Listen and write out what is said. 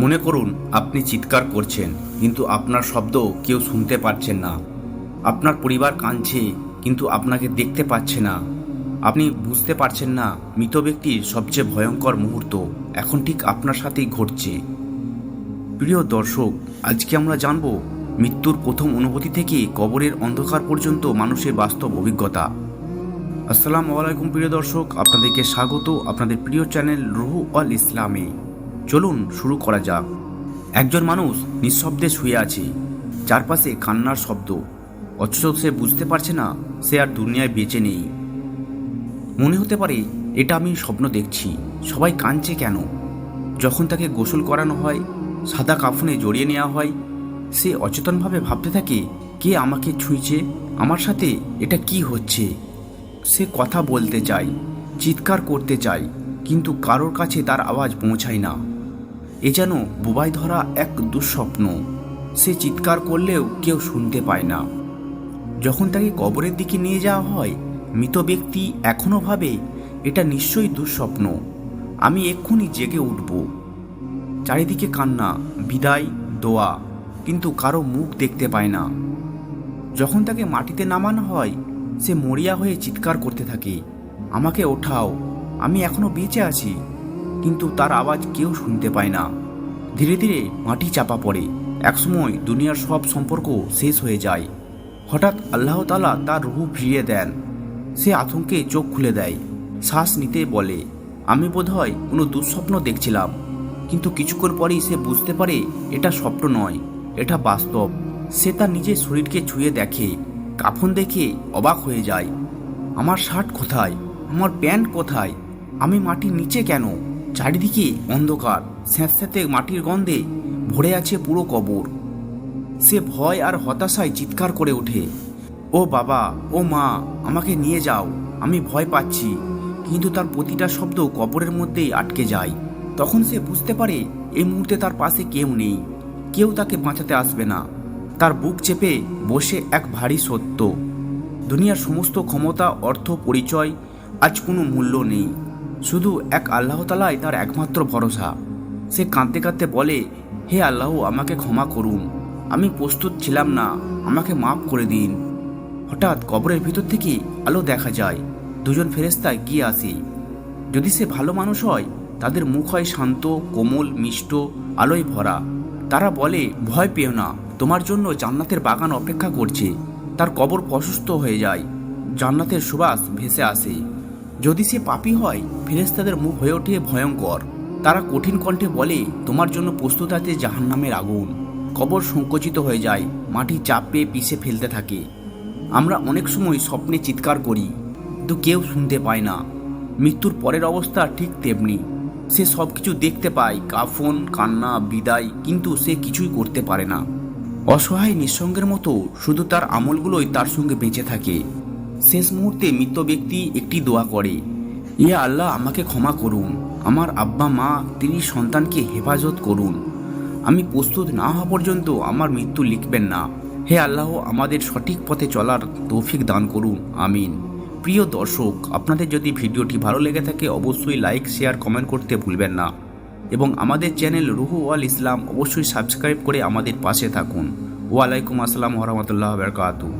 মনে করুন, আপনি চিৎকার করছেন, কিন্তু আপনার শব্দ কেউ শুনতে পাচ্ছেন না। আপনার পরিবার কাঁদছে, কিন্তু আপনাকে দেখতে পাচ্ছে না। আপনি বুঝতে পারছেন না, মৃত ব্যক্তির সবচেয়ে ভয়ঙ্কর মুহূর্ত এখন ঠিক আপনার সাথেই ঘটছে। প্রিয় দর্শক, আজকে আমরা জানব, মৃত্যুর প্রথম অনুভূতি থেকে কবরের অন্ধকার পর্যন্ত মানুষের বাস্তব অভিজ্ঞতা। আসসালামু আলাইকুম প্রিয় দর্শক, আপনাদেরকে স্বাগত, আপনাদের প্রিয় চ্যানেল রুহু অল ইসলামে। চলুন শুরু করা যাক। একজন মানুষ নিঃশব্দে শুয়ে আছে। চারপাশে কান্নার শব্দ। অথচ সে বুঝতে পারছে না, সে আর দুনিয়ায় বেঁচে নেই। মনে হতে পারে, এটা আমি স্বপ্ন দেখছি। সবাই কাঁদছে কেন? যখন তাকে গোসল করানো হয়, সাদা কাফনে জড়িয়ে নেওয়া হয়, সে অচেতনভাবে ভাবতে থাকে, কে আমাকে ছুঁইছে? আমার সাথে এটা কি হচ্ছে? সে কথা বলতে চায়, চিৎকার করতে চায়, কিন্তু কারোর কাছে তার আওয়াজ পৌঁছায় না। এ যেন বুবাই ধরা এক দুঃস্বপ্ন। সে চিৎকার করলেও কেউ শুনতে পায় না। যখন তাকে কবরের দিকে নিয়ে যাওয়া হয়, মৃত ব্যক্তি এখনও ভাবে, এটা নিশ্চয়ই দুঃস্বপ্ন। আমি এক্ষুনি জেগে উঠব। চারিদিকে কান্না, বিদায়, দোয়া, কিন্তু কারও মুখ দেখতে পায় না। যখন তাকে মাটিতে নামানো হয়, সে মরিয়া হয়ে চিৎকার করতে থাকে, আমাকে ওঠাও, আমি এখনও বেঁচে আছি। কিন্তু তার আওয়াজ কেউ শুনতে পায় না। ধীরে ধীরে মাটি চাপা পড়ে। একসময় দুনিয়ার সব সম্পর্ক শেষ হয়ে যায়। হঠাৎ আল্লাহ তালা তার রুহু ফিরিয়ে দেন। সে আতঙ্কে চোখ খুলে দেয়। শ্বাস নিতে বলে, আমি বোধহয় কোনো দুঃস্বপ্ন দেখছিলাম। কিন্তু কিছুক্ষণ পরেই সে বুঝতে পারে এটা স্বপ্ন নয়, এটা বাস্তব। সে তার নিজের শরীরকে ছুঁয়ে দেখে, কাফন দেখে অবাক হয়ে যায়। আমার শার্ট কোথায়? আমার প্যান্ট কোথায়? আমি মাটির নিচে কেন? চারিদিকে অন্ধকার স্যাঁতস্যাঁতে মাটির গন্ধে ভরে আছে পুরো কবর। সে ভয় আর হতাশায় চিৎকার করে ওঠে, ও বাবা, ও মা, আমাকে নিয়ে যাও, আমি ভয় পাচ্ছি। কিন্তু তার প্রতিটা শব্দ কবরের মধ্যেই আটকে যায়। তখন সে বুঝতে পারে এই মুহূর্তে তার পাশে কেউ নেই, কেউ তাকে বাঁচাতে আসবে না। তার বুক চেপে বসে এক ভারী সত্য, দুনিয়ার সমস্ত ক্ষমতা, অর্থ, পরিচয় আজ কোনো মূল্য নেই। শুধু এক আল্লাহ তালাই তার একমাত্র ভরসা। সে কাঁদতে কাঁদতে বলে, হে আল্লাহ, আমাকে ক্ষমা করুন। আমি প্রস্তুত ছিলাম না, আমাকে মাফ করে দিন। হঠাৎ কবরের ভিতর থেকে আলো দেখা যায়। দুজন ফেরেস্তা গিয়ে আসে। যদি সে ভালো মানুষ হয়, তাদের মুখ হয় শান্ত, কোমল, মিষ্ট, আলোয় ভরা। তারা বলে, ভয় পেও না, তোমার জন্য জান্নাতের বাগান অপেক্ষা করছে। তার কবর প্রশস্ত হয়ে যায়। জান্নাতের সুবাস ভেসে আসে। যদি সে পাপী হয় ফেরেস্তাদের মুখ হয়ে ওঠে ভয়ঙ্কর। তারা কঠিন কণ্ঠে বলে, তোমার জন্য প্রস্তুত আছে জাহান্নামের আগুন। কবর সংকুচিত হয়ে যায়, মাটি চাপ পেয়ে পিষে ফেলতে থাকে। আমরা অনেক সময় স্বপ্নে চিৎকার করি, কিন্তু কেউ শুনতে পায় না। মৃত্যুর পরের অবস্থা ঠিক তেমনি। সে সব কিছু দেখতে পায়, কাফন, কান্না, বিদায়, কিন্তু সে কিছুই করতে পারে না। অসহায় নিঃসঙ্গের মতো শুধু তার আমলগুলোই তার সঙ্গে বেঁচে থাকে। শেষ মুহূর্তে মৃত ব্যক্তি একটি দোয়া করে ইয়া আল্লাহ, আমাকে ক্ষমা করুন। আমার আব্বা মা, তিনি সন্তানকে হেফাজত করুন। আমি প্রস্তুত না হওয়া পর্যন্ত আমার মৃত্যু লিখবেন না। হে আল্লাহ, আমাদের সঠিক পথে চলার তৌফিক দান করুন। আমিন। প্রিয় দর্শক, আপনাদের যদি ভিডিওটি ভালো লেগে থাকে, অবশ্যই লাইক, শেয়ার, কমেন্ট করতে ভুলবেন না। এবং আমাদের চ্যানেল রুহু আল ইসলাম অবশ্যই সাবস্ক্রাইব করে আমাদের পাশে থাকুন। ওয়ালাইকুম আসসালাম রহমতুল্লাহ বরকাতু